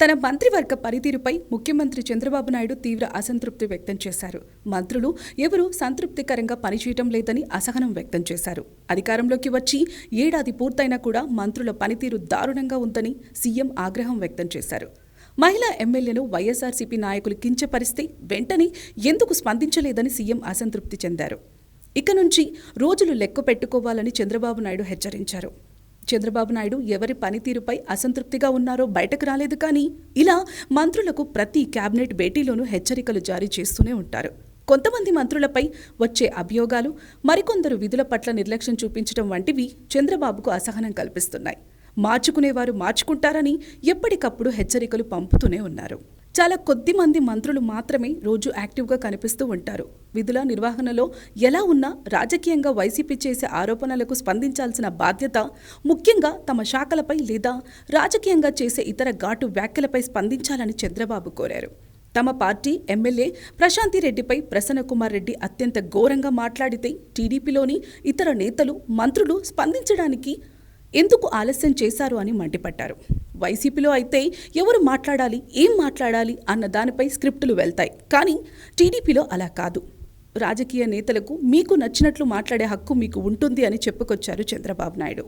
తన మంత్రివర్గ పనితీరుపై ముఖ్యమంత్రి చంద్రబాబు నాయుడు తీవ్ర అసంతృప్తి వ్యక్తం చేశారు. మంత్రులు ఎవరూ సంతృప్తికరంగా పనిచేయటం లేదని అసహనం వ్యక్తం చేశారు. అధికారంలోకి వచ్చి ఏడాది పూర్తయినా కూడా మంత్రుల పనితీరు దారుణంగా ఉందని సీఎం ఆగ్రహం వ్యక్తం చేశారు. మహిళా ఎమ్మెల్యేను వైఎస్ఆర్సీపీ నాయకులు కించపరిస్తే వెంటనే ఎందుకు స్పందించలేదని సీఎం అసంతృప్తి చెందారు. ఇక నుంచి రోజులు లెక్క పెట్టుకోవాలని చంద్రబాబు నాయుడు హెచ్చరించారు. చంద్రబాబు నాయుడు ఎవరి పనితీరుపై అసంతృప్తిగా ఉన్నారో బయటకు రాలేదు కానీ ఇలా మంత్రులకు ప్రతి కేబినెట్ భేటీలోనూ హెచ్చరికలు జారీ చేస్తూనే ఉంటారు. కొంతమంది మంత్రులపై వచ్చే అభియోగాలు మరికొందరు విధుల పట్ల నిర్లక్ష్యం చూపించడం వంటివి చంద్రబాబుకు అసహనం కల్పిస్తున్నాయి. మార్చుకునేవారు మార్చుకుంటారని ఎప్పటికప్పుడు హెచ్చరికలు పంపుతూనే ఉన్నారు. చాలా కొద్ది మంది మంత్రులు మాత్రమే రోజు యాక్టివ్గా కనిపిస్తూ ఉంటారు. విధుల నిర్వహణలో ఎలా ఉన్నా రాజకీయంగా వైసీపీ చేసే ఆరోపణలకు స్పందించాల్సిన బాధ్యత ముఖ్యంగా తమ శాఖలపై లేదా రాజకీయంగా చేసే ఇతర ఘాటు వ్యాఖ్యలపై స్పందించాలని చంద్రబాబు కోరారు. తమ పార్టీ ఎమ్మెల్యే ప్రశాంతి రెడ్డిపై ప్రసన్నకుమార్ రెడ్డి అత్యంత ఘోరంగా మాట్లాడితే టీడీపీలోని ఇతర నేతలు మంత్రులు స్పందించడానికి ఎందుకు ఆలస్యం చేశారు అని మండిపడ్డారు. వైసీపీలో అయితే ఎవరు మాట్లాడాలి ఏం మాట్లాడాలి అన్న దానిపై స్క్రిప్టులు వెళ్తాయి. కానీ టీడీపీలో అలా కాదు. రాజకీయ నేతలకు మీకు నచ్చినట్లు మాట్లాడే హక్కు మీకు ఉంటుంది అని చెప్పుకొచ్చారు చంద్రబాబు నాయుడు.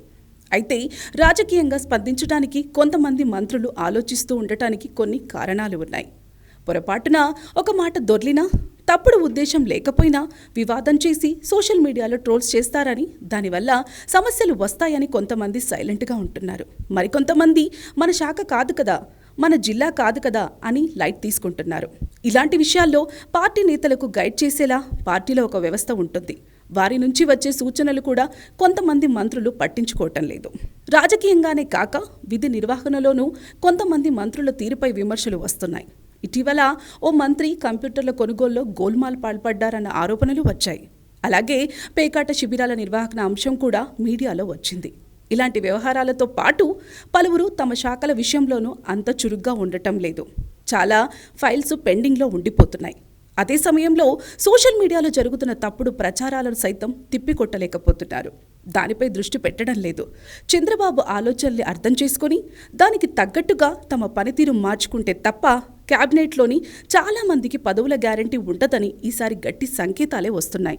అయితే రాజకీయంగా స్పందించడానికి కొంతమంది మంత్రులు ఆలోచిస్తూ ఉండటానికి కొన్ని కారణాలు ఉన్నాయి. పొరపాటున ఒక మాట దొర్లినా తప్పుడు ఉద్దేశం లేకపోయినా వివాదం చేసి సోషల్ మీడియాలో ట్రోల్స్ చేస్తారని దానివల్ల సమస్యలు వస్తాయని కొంతమంది సైలెంట్గా ఉంటున్నారు. మరికొంతమంది మన శాఖ కాదు కదా మన జిల్లా కాదు కదా అని లైట్ తీసుకుంటున్నారు. ఇలాంటి విషయాల్లో పార్టీ నేతలకు గైడ్ చేసేలా పార్టీలో ఒక వ్యవస్థ ఉంటుంది. వారి నుంచి వచ్చే సూచనలు కూడా కొంతమంది మంత్రులు పట్టించుకోవటం లేదు. రాజకీయంగానే కాక విధి నిర్వహణలోనూ కొంతమంది మంత్రుల తీరుపై విమర్శలు వస్తున్నాయి. ఇటీవల ఓ మంత్రి కంప్యూటర్ల కొనుగోలులో గోల్మాల్ పాల్పడ్డారన్న ఆరోపణలు వచ్చాయి. అలాగే పేకాట శిబిరాల నిర్వహణ అంశం కూడా మీడియాలో వచ్చింది. ఇలాంటి వ్యవహారాలతో పాటు పలువురు తమ శాఖల విషయంలోనూ అంత చురుగ్గా ఉండటం లేదు. చాలా ఫైల్స్ పెండింగ్లో ఉండిపోతున్నాయి. అదే సమయంలో సోషల్ మీడియాలో జరుగుతున్న తప్పుడు ప్రచారాలను సైతం తిప్పికొట్టలేకపోతున్నారు. దానిపై దృష్టి పెట్టడం లేదు. చంద్రబాబు ఆలోచనల్ని అర్థం చేసుకొని దానికి తగ్గట్టుగా తమ పనితీరు మార్చుకుంటే తప్ప క్యాబినెట్లోని చాలామందికి పదవుల గ్యారంటీ ఉండదని ఈసారి గట్టి సంకేతాలే వస్తున్నాయి.